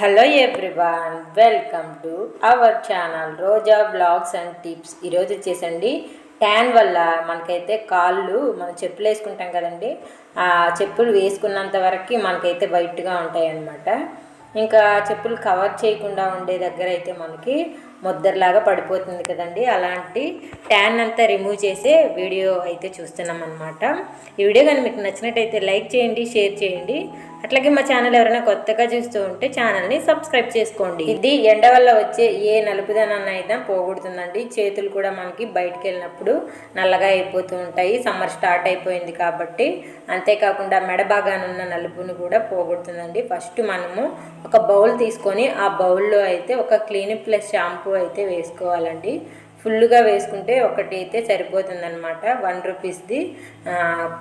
Hello everyone welcome to our channel Roja vlogs and tips ఈరోజు వచ్చేసండి tan వల్ల మనకైతే కాళ్ళు మనం చెప్పులు వేసుకుంటాం కదండి ఆ చెప్పులు వేసుకున్నంత వరకు మనకైతే వైట్గా ఉంటాయి అన్నమాట ఇంకా చెప్పులు కవర్ చేయకుండా ఉండే దగ్గర అయితే మనకి ముద్దరలాగా పడిపోతుంది కదండి. అలాంటి ట్యాన్ అంతా రిమూవ్ చేసే వీడియో అయితే చూస్తున్నాం అనమాట ఈ వీడియో కానీ మీకు నచ్చినట్టయితే లైక్ చేయండి షేర్ చేయండి. అట్లాగే మా ఛానల్ ఎవరైనా కొత్తగా చూస్తూ ఉంటే ఛానల్ని సబ్స్క్రైబ్ చేసుకోండి. ఇది ఎండ వల్ల వచ్చే ఏ నలుపుదనాన్ని అయితే పోగొడుతుందండి. చేతులు కూడా మనకి బయటకు వెళ్ళినప్పుడు నల్లగా అయిపోతూ ఉంటాయి. సమ్మర్ స్టార్ట్ అయిపోయింది కాబట్టి అంతేకాకుండా మెడ భాగాన ఉన్న నలుపుని కూడా పోగొడుతుందండి. ఫస్ట్ మనము ఒక బౌల్ తీసుకొని ఆ బౌల్లో అయితే ఒక క్లినిక్ ప్లస్ షాంపూ అయితే వేసుకోవాలండి. ఫుల్గా వేసుకుంటే ఒకటి అయితే సరిపోతుందనమాట వన్ రూపీస్ది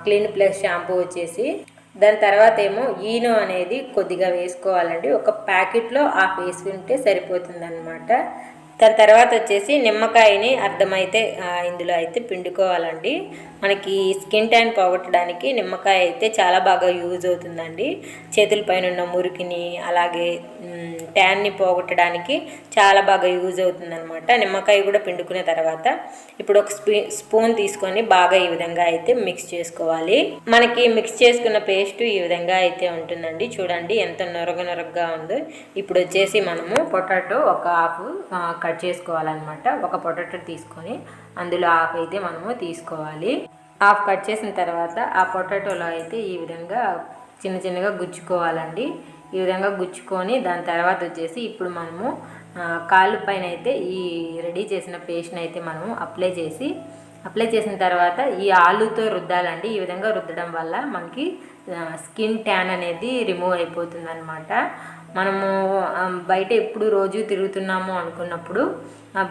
క్లీన్ ప్లస్ షాంపూ వచ్చేసి. దాని తర్వాత ఏమో ఈనో అనేది కొద్దిగా వేసుకోవాలండి. ఒక ప్యాకెట్లో ఆ వేసుకుంటే సరిపోతుంది అనమాట దాని తర్వాత వచ్చేసి నిమ్మకాయని అర్థమైతే ఇందులో అయితే పిండుకోవాలండి. మనకి స్కిన్ ట్యాన్ పోగొట్టడానికి నిమ్మకాయ అయితే చాలా బాగా యూజ్ అవుతుందండి. చేతుల పైన ఉన్న మురికిని అలాగే ట్యాన్ని పోగొట్టడానికి చాలా బాగా యూజ్ అవుతుందన్నమాట. నిమ్మకాయ కూడా పిండుకునే తర్వాత ఇప్పుడు ఒక స్పీ స్పూన్ తీసుకొని బాగా ఈ విధంగా అయితే మిక్స్ చేసుకోవాలి. మనకి మిక్స్ చేసుకున్న పేస్ట్ ఈ విధంగా అయితే ఉంటుందండి. చూడండి ఎంత నొరగ నొరగగా ఉందో. ఇప్పుడు వచ్చేసి మనము పొటాటో ఒక హాఫ్ కట్ చేసుకోవాలన్నమాట. ఒక పొటాటో తీసుకొని అందులో హాఫ్ అయితే మనము తీసుకోవాలి. హాఫ్ కట్ చేసిన తర్వాత ఆ పొటాటోలో అయితే ఈ విధంగా చిన్న చిన్నగా గుచ్చుకోవాలండి. ఈ విధంగా గుచ్చుకొని దాని తర్వాత వచ్చేసి ఇప్పుడు మనము కాళ్ళు పైన అయితే ఈ రెడీ చేసిన పేస్ట్ని అయితే మనము అప్లై చేసి అప్లై చేసిన తర్వాత ఈ ఆలుతో రుద్దాలండి. ఈ విధంగా రుద్దడం వల్ల మనకి స్కిన్ ట్యాన్ అనేది రిమూవ్ అయిపోతుంది అనమాట మనము బయట ఎప్పుడు రోజు తిరుగుతున్నాము అనుకున్నప్పుడు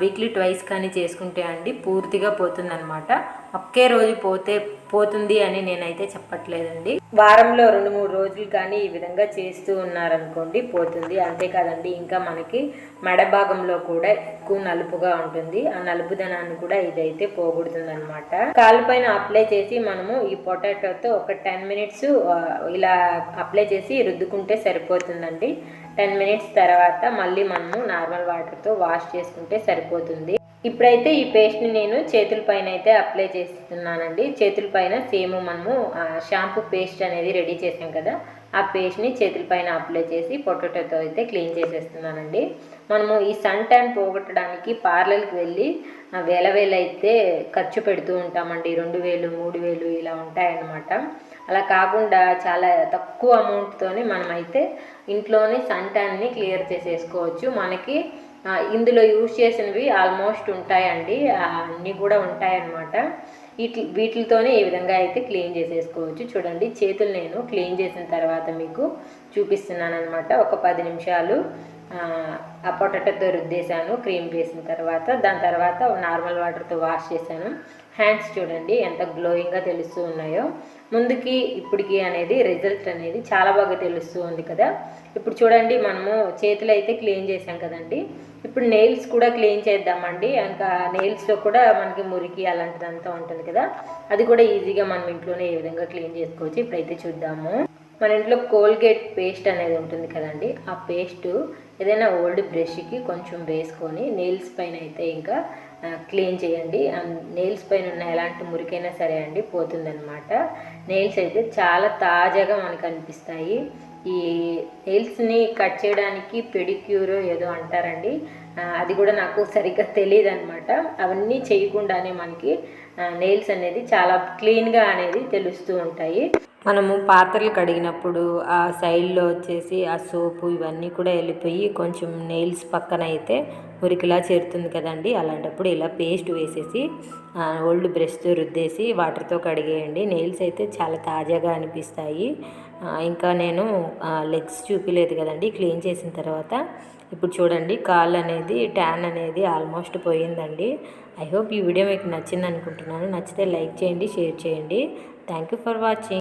వీక్లీ ట్వైస్ కానీ చేసుకుంటే అండి పూర్తిగా పోతుందన్నమాట. ఒకే రోజు పోతే పోతుంది అని నేనైతే చెప్పట్లేదండి. వారంలో రెండు మూడు రోజులు కానీ ఈ విధంగా చేస్తూ ఉన్నారనుకోండి పోతుంది. అంతేకాదండి ఇంకా మనకి మెడ భాగంలో కూడా ఎక్కువ నలుపుగా ఉంటుంది. ఆ నలుపుదనాన్ని కూడా ఇదైతే పోగొడుతుంది అనమాట కాళ్ళపైన అప్లై చేసి మనము ఈ పొటాటోతో ఒక టెన్ మినిట్స్ ఇలా అప్లై చేసి రుద్దుకుంటే సరిపోతుందండి. టెన్ మినిట్స్ తర్వాత మళ్ళీ మనము నార్మల్ వాటర్తో వాష్ చేసుకుంటే సరిపోతుంది. ఇప్పుడైతే ఈ పేస్ట్ని నేను చేతుల పైన అయితే అప్లై చేస్తున్నానండి. చేతుల పైన సేమ్ మనము షాంపూ పేస్ట్ అనేది రెడీ చేసాం కదా. ఆ పేస్ట్ని చేతుల పైన అప్లై చేసి పొటాటోతో అయితే క్లీన్ చేసేస్తున్నానండి. మనము ఈ సన్ ట్యాన్ పోగొట్టడానికి పార్లర్కి వెళ్ళి వేల వేలు అయితే ఖర్చు పెడుతూ ఉంటామండి. రెండు వేలు మూడు వేలు ఇలా ఉంటాయన్నమాట. అలా కాకుండా చాలా తక్కువ అమౌంట్తోనే మనమైతే ఇంట్లోనే సన్ ట్యాన్ని క్లియర్ చేసేసుకోవచ్చు. మనకి ఇందులో యూజ్ చేసినవి ఆల్మోస్ట్ ఉంటాయండి. అన్నీ కూడా ఉంటాయన్నమాట. వీటి వీటితోనే ఈ విధంగా అయితే క్లీన్ చేసేసుకోవచ్చు. చూడండి చేతులు నేను క్లీన్ చేసిన తర్వాత మీకు చూపిస్తున్నాను అనమాట ఒక పది నిమిషాలు ఆ పొటాటోతో రుద్దేశాను క్రీమ్ వేసిన తర్వాత. దాని తర్వాత నార్మల్ వాటర్తో వాష్ చేశాను. హ్యాండ్స్ చూడండి ఎంత గ్లోయింగ్గా తెలుస్తూ ఉన్నాయో. ముందుకి ఇప్పటికి అనేది రిజల్ట్ అనేది చాలా బాగా తెలుస్తూ ఉంది కదా. ఇప్పుడు చూడండి మనము చేతులు అయితే క్లీన్ చేసాం కదండి. ఇప్పుడు నెయిల్స్ కూడా క్లీన్ చేద్దామండి. ఇంకా నెయిల్స్లో కూడా మనకి మురికి అలాంటిదంతా ఉంటుంది కదా. అది కూడా ఈజీగా మనం ఇంట్లోనే ఏ విధంగా క్లీన్ చేసుకోవచ్చు? ఇప్పుడైతే చూద్దాము. మన ఇంట్లో కోల్గేట్ పేస్ట్ అనేది ఉంటుంది కదండి. ఆ పేస్టు ఏదైనా ఓల్డ్ బ్రష్కి కొంచెం వేసుకొని నెయిల్స్ పైన అయితే ఇంకా క్లీన్ చేయండి. నెయిల్స్ పైన ఉన్న ఎలాంటి మురికైనా సరే అండి పోతుందన్నమాట. నెయిల్స్ అయితే చాలా తాజాగా మనకు అనిపిస్తాయి. ఈ నెయిల్స్ని కట్ చేయడానికి పెడిక్యూర్ ఏదో అంటారండి. అది కూడా నాకు సరిగ్గా తెలియదు అనమాట అవన్నీ చేయకుండానే మనకి నెయిల్స్ అనేది చాలా క్లీన్గా అనేది తెలుస్తూ ఉంటాయి. మనము పాత్రలు కడిగినప్పుడు ఆ సైడ్లో వచ్చేసి ఆ సోపు ఇవన్నీ కూడా వెళ్ళిపోయి కొంచెం నెయిల్స్ పక్కన అయితే మురికిలా చేరుతుంది కదండి. అలాంటప్పుడు ఇలా పేస్ట్ వేసేసి ఓల్డ్ బ్రష్తో రుద్దేసి వాటర్తో కడిగేయండి. నెయిల్స్ అయితే చాలా తాజాగా అనిపిస్తాయి. ఇంకా నేను లెగ్స్ చూపిలేదు కదండి. క్లీన్ చేసిన తర్వాత ఇప్పుడు చూడండి కాల్ అనేది ట్యాన్ అనేది ఆల్మోస్ట్ పోయిందండి. ఐ హోప్ ఈ వీడియో మీకు నచ్చింది అనుకుంటున్నాను నచ్చితే లైక్ చేయండి షేర్ చేయండి. Thank you for watching.